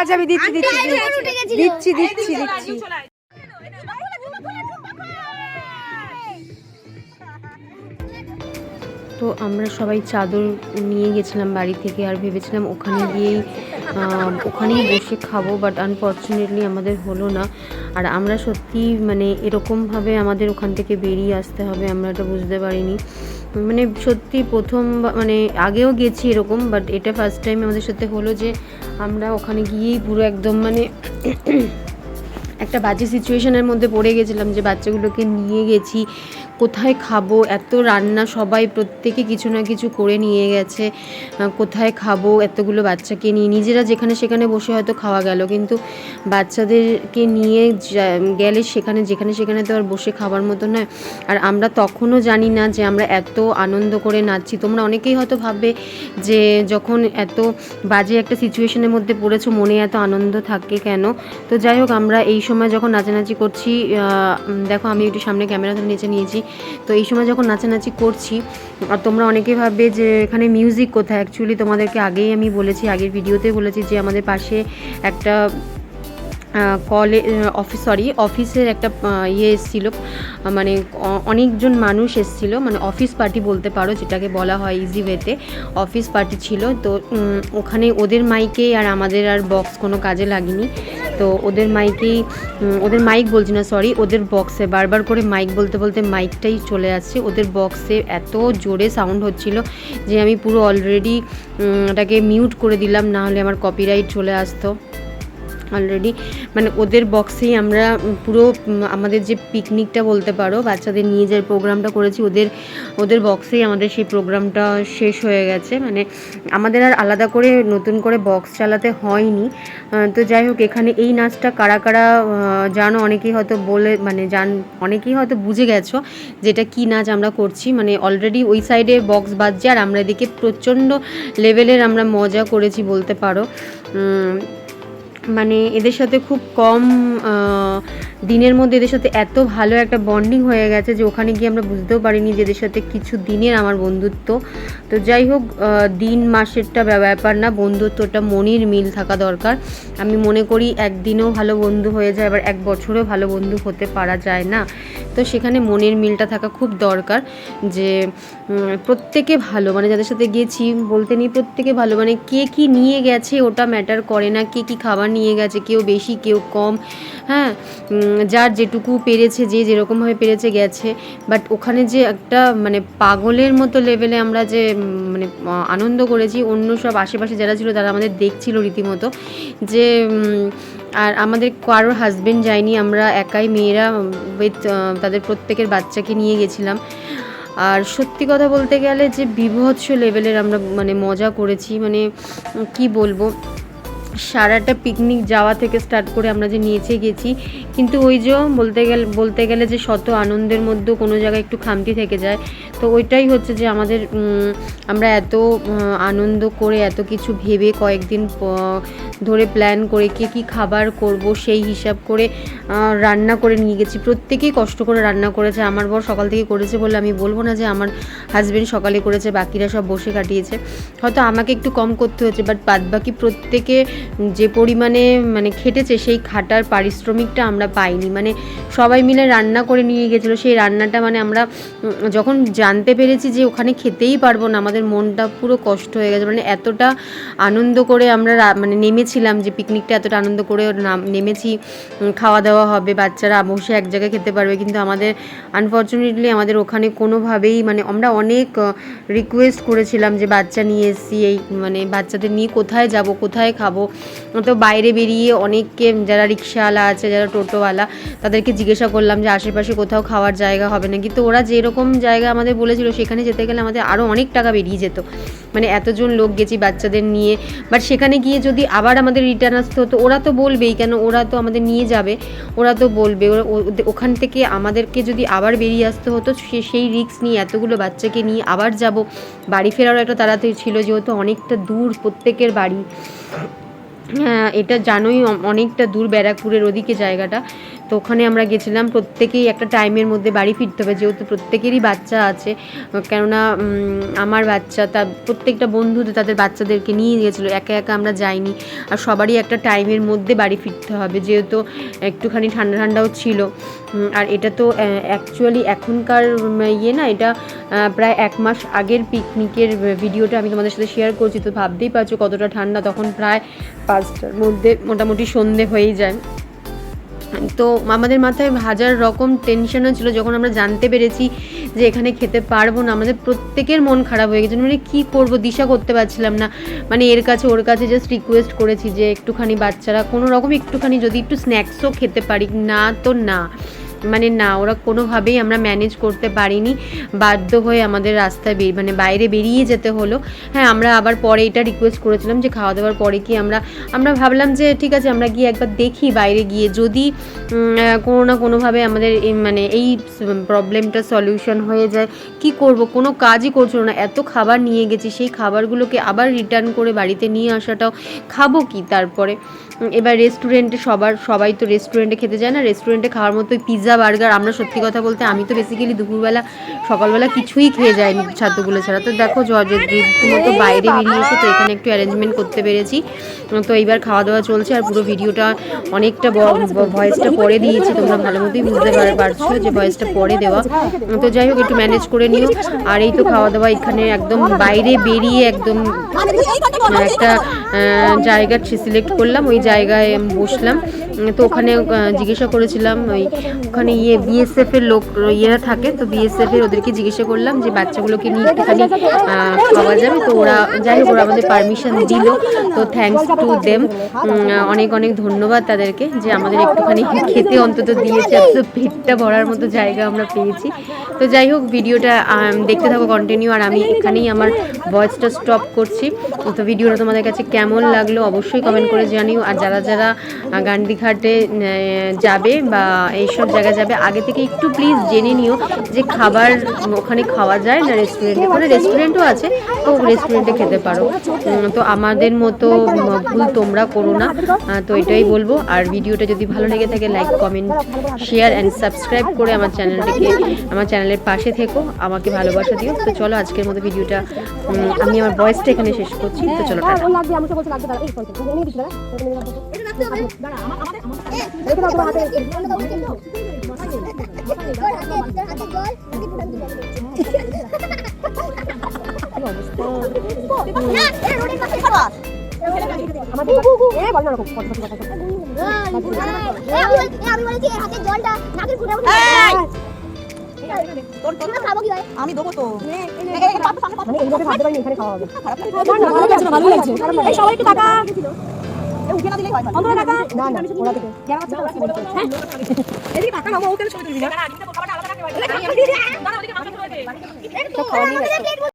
আচ্ছা আমি দিচ্ছি দিচ্ছি দিচ্ছি। দিচ্ছি দিচ্ছি তো আমরা সবাই চাদর নিয়ে গেছিলাম বাড়ি থেকে আর ভেবেছিলাম ওখানে গিয়েই ওখানেই বসে খাব বাট আনফর্চুনেটলি আমাদের হলো না। আর আমরা সত্যি মানে এরকমভাবে আমাদের ওখান থেকে বেরিয়ে আসতে হবে, আমরা এটা বুঝতে পারিনি। মানে সত্যি প্রথম মানে আগেও গেছি এরকম বাট এটা ফার্স্ট টাইম আমাদের সাথে হলো যে আমরা ওখানে গিয়েই পুরো একদম মানে একটা বাজে সিচুয়েশনের মধ্যে পড়ে গেছিলাম যে বাচ্চাগুলোকে নিয়ে গেছি। কোথায় খাব? এত রান্না সবাই প্রত্যেকে কিছু না কিছু করে নিয়ে গেছে। কোথায় খাব? এতগুলো বাচ্চাকে নিয়ে, নিজেরা যেখানে সেখানে বসে হয়তো খাওয়া গেল, কিন্তু বাচ্চাদেরকে নিয়ে গেলে সেখানে, যেখানে সেখানে তো আর বসে খাবার মতো নয়। আর আমরা তখনও জানি না যে আমরা এত আনন্দ করে নাচছি। তোমরা অনেকেই হয়তো ভাববে যে যখন এত বাজে একটা সিচুয়েশনের মধ্যে পড়েছো, মনে এত আনন্দ থাকে কেন? তো যাই হোক, আমরা এই সময় যখন নাচানাচি করছি দেখো আমি একটু সামনে ক্যামেরা ধরে নিচে নিয়েছি। তো এই সময় যখন নাচানাচি করছি, আর তোমরা অনেকে ভাববে যে এখানে মিউজিক কোথায়? অ্যাকচুয়ালি তোমাদেরকে আগেই আমি বলেছি, আগের ভিডিওতে বলেছি যে আমাদের পাশে একটা কলে অফিস সরি অফিসের একটা ইয়ে এসেছিল। মানে অনেকজন মানুষ এসেছিল। মানে অফিস পার্টি বলতে পারো, যেটাকে বলা হয় ইজি ওয়েতে অফিস পার্টি ছিল। তো ওখানে ওদের মাইকে আর আমাদের আর বক্স কোনো কাজে লাগেনি। তো ওদের মাইকেই ওদের মাইক বলছি না সরি ওদের বক্সে বারবার করে মাইক বলতে বলতে মাইকটাই চলে আসছে। ওদের বক্সে এত জোরে সাউন্ড হচ্ছিল যে আমি পুরো অলরেডি ওটাকে মিউট করে দিলাম, না হলে আমার কপিরাইট চলে আসতো। অলরেডি মানে ওদের বক্সেই আমরা পুরো আমাদের যে পিকনিকটা বলতে পারো, বাচ্চাদের নিয়ে যে প্রোগ্রামটা করেছি, ওদের ওদের বক্সেই আমাদের সেই প্রোগ্রামটা শেষ হয়ে গেছে। মানে আমাদের আর আলাদা করে নতুন করে বক্স চালাতে হয়নি। তো যাই হোক, এখানে এই নাচটা কারা কারা জানো, অনেকেই হয়তো বলে মানে জান, অনেকেই হয়তো বুঝে গেছো যেটা কি নাচ আমরা করছি। মানে অলরেডি ওই সাইডে বক্স বাজছে, আর আমরা এদিকে প্রচণ্ড লেভেলের আমরা মজা করেছি বলতে পারো। মানে এদের সাথে খুব কম দিনের মধ্যে এদের সাথে এত ভালো একটা বন্ডিং হয়ে গেছে যে ওখানে গিয়ে আমরা বুঝতেও পারিনি যে এদের সাথে কিছু দিনের আমার বন্ধুত্ব। তো যাই হোক দিন মাসেরটা ব্যাপার না, বন্ধুত্বটা মনির মিল থাকা দরকার। আমি মনে করি একদিনেও ভালো বন্ধু হয়ে যায়, আবার এক বছরেও ভালো বন্ধু হতে পারা যায় না। তো সেখানে মনের মিলটা থাকা খুব দরকার যে প্রত্যেকে ভালো। মানে যাদের সাথে গেছি বলতে নেই প্রত্যেকে ভালো। মানে কে কি নিয়ে গেছে ওটা ম্যাটার করে না। কে কি খাবার নিয়ে গেছে, কেউ বেশি, কেউ কম। হ্যাঁ? যার যেটুকু পেরেছে, যে যেরকমভাবে পেরেছে গেছে। বাট ওখানে যে একটা মানে পাগলের মতো লেভেলে আমরা যে মানে আনন্দ করেছি, অন্য সব আশেপাশে যারা ছিল, তারা আমাদের দেখছিল রীতিমতো যে আর আমাদের কারোর হাজবেন্ড যায়নি। আমরা একাই মেয়েরা উইথ তাদের প্রত্যেকের বাচ্চাকে নিয়ে গেছিলাম। আর সত্যি কথা বলতে গেলে যে, বিভৎস লেভেলের আমরা মানে মজা করেছি। মানে কি বলব? সারাটা পিকনিক যাওয়া থেকে স্টার্ট করে আমরা যে নিয়েছে গেছি, কিন্তু ওই যে বলতে গেলে বলতে গেলে যে শত আনন্দের মধ্যেও কোনো জায়গায় একটু খামতি থেকে যায়, তো ওইটাই হচ্ছে যে আমাদের আমরা এত আনন্দ করে এত কিছু ভেবে কয়েকদিন ধরে প্ল্যান করে কে কী খাবার করব সেই হিসাব করে রান্না করে নিয়ে গেছি। প্রত্যেকেই কষ্ট করে রান্না করেছে। আমার বর সকাল থেকে করেছে বলে আমি বলব না যে আমার হাজব্যান্ড সকালে করেছে, বাকিরা সব বসে কাটিয়েছে। হয়তো আমাকে একটু কম করতে হয়েছে বাট বাদ বাকি প্রত্যেকে যে পরিমাণে মানে খেটেছে সেই খাটার পারিশ্রমিকটা আমরা পাইনি। মানে সবাই মিলে রান্না করে নিয়ে গেছিল। সেই রান্নাটা মানে আমরা যখন জানতে পেরেছি যে ওখানে খেতেই পারব না, আমাদের মনটা পুরো কষ্ট হয়ে গেছে। মানে এতটা আনন্দ করে আমরা মানে নেমেছিলাম যে পিকনিকটা এতটা আনন্দ করে নাম- নেমেছি। খাওয়া দাওয়া হবে, বাচ্চারা বসে এক জায়গায় খেতে পারবে। কিন্তু আমাদের আনফর্চুনেটলি আমাদের ওখানে কোনোভাবেই মানে আমরা অনেক রিকোয়েস্ট করেছিলাম যে বাচ্চা নিয়ে এসছি, এই মানে বাচ্চাদের নিয়ে কোথায় যাব, কোথায় খাব। তো বাইরে বেরিয়ে অনেককে, যারা রিক্সাওয়ালা আছে, যারা টোটোওয়ালা, তাদেরকে জিজ্ঞাসা করলাম যে আশেপাশে কোথাও খাওয়ার জায়গা হবে না কিন্তু ওরা যেরকম জায়গা আমাদের বলেছিল, সেখানে যেতে গেলে আমাদের আরও অনেক টাকা বেরিয়ে যেত। মানে এতজন লোক গেছি বাচ্চাদের নিয়ে। বাট সেখানে গিয়ে যদি আবার আমাদের রিটার্ন আসতে হতো, ওরা তো বলবেই কেন ওরা তো আমাদের নিয়ে যাবে? ওরা তো বলবে ওখান থেকে আমাদেরকে যদি আবার বেরিয়ে আসতে হতো, সে- সেই রিস্ক নিয়ে এতগুলো বাচ্চাকে নিয়ে আবার যাব। বাড়ি ফেরারও একটা তাড়াতাড়ি ছিল, যেহেতু অনেকটা দূর প্রত্যেকের বাড়ি। এটা জানোই অনেকটা দূর ব্যারাকপুরের ওদিকে জায়গাটা। তো ওখানে আমরা গেছিলাম, প্রত্যেকেই একটা টাইমের মধ্যে বাড়ি ফিরতে হবে, যেহেতু প্রত্যেকেরই বাচ্চা আছে। কেননা আমার বাচ্চা, তার প্রত্যেকটা বন্ধু তাদের বাচ্চাদেরকে নিয়ে গেছিল, একা একা আমরা যাইনি। আর সবারই একটা টাইমের মধ্যে বাড়ি ফিরতে হবে, যেহেতু একটুখানি ঠান্ডা ঠান্ডাও ছিল। আর এটা তো অ্যাকচুয়ালি এখনকার ইয়ে না, এটা প্রায় এক মাস আগের পিকনিকের ভিডিওটা আমি তোমাদের সাথে শেয়ার করছি। তো ভাবতেই পারছ কতটা ঠান্ডা, তখন প্রায় পাঁচটার মধ্যে মোটামুটি সন্ধে হয়েই যায়। তো আমাদের মাথায় হাজার রকম টেনশনও ছিল, যখন আমরা জানতে পেরেছি যে এখানে খেতে পারব না, আমাদের প্রত্যেকের মন খারাপ হয়ে গেছে মানে কী করব, দিশা করতে পারছিলাম না। মানে এর কাছে ওর কাছে জাস্ট রিকোয়েস্ট করেছি যে একটুখানি বাচ্চারা, কোনো রকম একটুখানি যদি একটু স্ন্যাক্সও খেতে পারি। না তো না। মানে না, ওরা কোনোভাবেই আমরা ম্যানেজ করতে পারিনি। বাধ্য হয়ে আমাদের রাস্তায় মানে বাইরে বেরিয়ে যেতে হলো। হ্যাঁ আমরা আবার পরে এটা রিকোয়েস্ট করেছিলাম যে খাওয়া দাওয়ার পরে কি আমরা আমরা ভাবলাম যে ঠিক আছে, আমরা গিয়ে একবার দেখি বাইরে গিয়ে। যদি কোনো না কোনোভাবে আমাদের মানে এই প্রবলেমটা সলিউশন হয়ে যায়, কি করব? কোনো কাজই করছিল না। এত খাবার নিয়ে গেছি, সেই খাবারগুলোকে আবার রিটার্ন করে বাড়িতে নিয়ে আসাটাও, খাব কি তারপরে? এবার রেস্টুরেন্টে সবার সবাই তো রেস্টুরেন্টে খেতে যায় না। রেস্টুরেন্টে খাওয়ার মতো পিৎজা বার্গার আমরা সত্যি কথা বলতে আমি তো বেসিক্যালি দুপুরবেলা সকালবেলা কিছুই খেয়ে যাইনি ছাত্রগুলো ছাড়া। তো দেখো জ- যে বাইরে বেরিয়ে এসে তো এখানে একটু অ্যারেঞ্জমেন্ট করতে পেরেছি। তো এইবার খাওয়া দাওয়া চলছে আর পুরো ভিডিওটা অনেকটা ভয়েসটা পরে দিয়েছি তোমরা ভালো মতোই বুঝতে পার- পারছ যে ভয়েসটা পরে দেওয়া। তো যাই হোক একটু ম্যানেজ করে নিও। আর এই তো খাওয়া দাওয়া এখানে একদম বাইরে বেরিয়ে একদম একটা জায়গা সিলেক্ট করলাম। ওই জায়গায় বসলাম। তো ওখানে জিজ্ঞাসা করেছিলাম ওই ওখানে ইয়ে বিএসএফ এর লোক, ইয়েরা থাকে, তো বিএসএফ এর ওদেরকে জিজ্ঞাসা করলাম যে বাচ্চাগুলোকে নিয়ে একটুখানি খাওয়া যাবে। তো ওরা, যাই হোক, ওরা আমাদের পারমিশন দিল। তো থ্যাঙ্কস টু দেম অনেক অনেক ধন্যবাদ তাদেরকে যে আমাদের একটুখানি খেতে অন্তত দিয়েছে, এত পেটটা ভরার মতো জায়গা আমরা পেয়েছি। তো যাই হোক, ভিডিওটা দেখতে থাকো কন্টিনিউ আর আমি এখানেই আমার ভয়েসটা স্টপ করছি। তো ভিডিওটা তোমাদের কাছে কেমন লাগল অবশ্যই কমেন্ট করে জানিও। আর যারা যারা গান্ডিঘাটে আহ, যাবে বা এইসব জায়গায় যাবে আগে থেকে একটু প্লিজ জেনে নিও যে খাবার ওখানে খাওয়া যায় না রেস্টুরেন্টে ওখানে রেস্টুরেন্টও আছে তো রেস্টুরেন্টে খেতে পারো তো আমাদের মতো ভুল তোমরা করো না তো এটাই বলব আর ভিডিওটা যদি ভালো লেগে থাকে like comment share and subscribe করে আমার চ্যানেলটিকে আমার চ্যানেলের পাশে থেকো আমাকে ভালোবাসা দিও তো চলো আজকের মতো ভিডিওটা আমি আমার ভয়েসটা এখানে শেষ করছি তো চলো টাটা আমি হয় দেবো তো মানে এইভাবে ভাবতে পারিনি এখানে খাওয়া হবে সবাই একটু টাকা এ না দিলেই হয় অন্তত টাকা না না ওরা থেকে যারা আছে তারা হ্যাঁ এদিকে টাকা নামো ওকে ছবি তুলবি না খাওয়া নিয়ে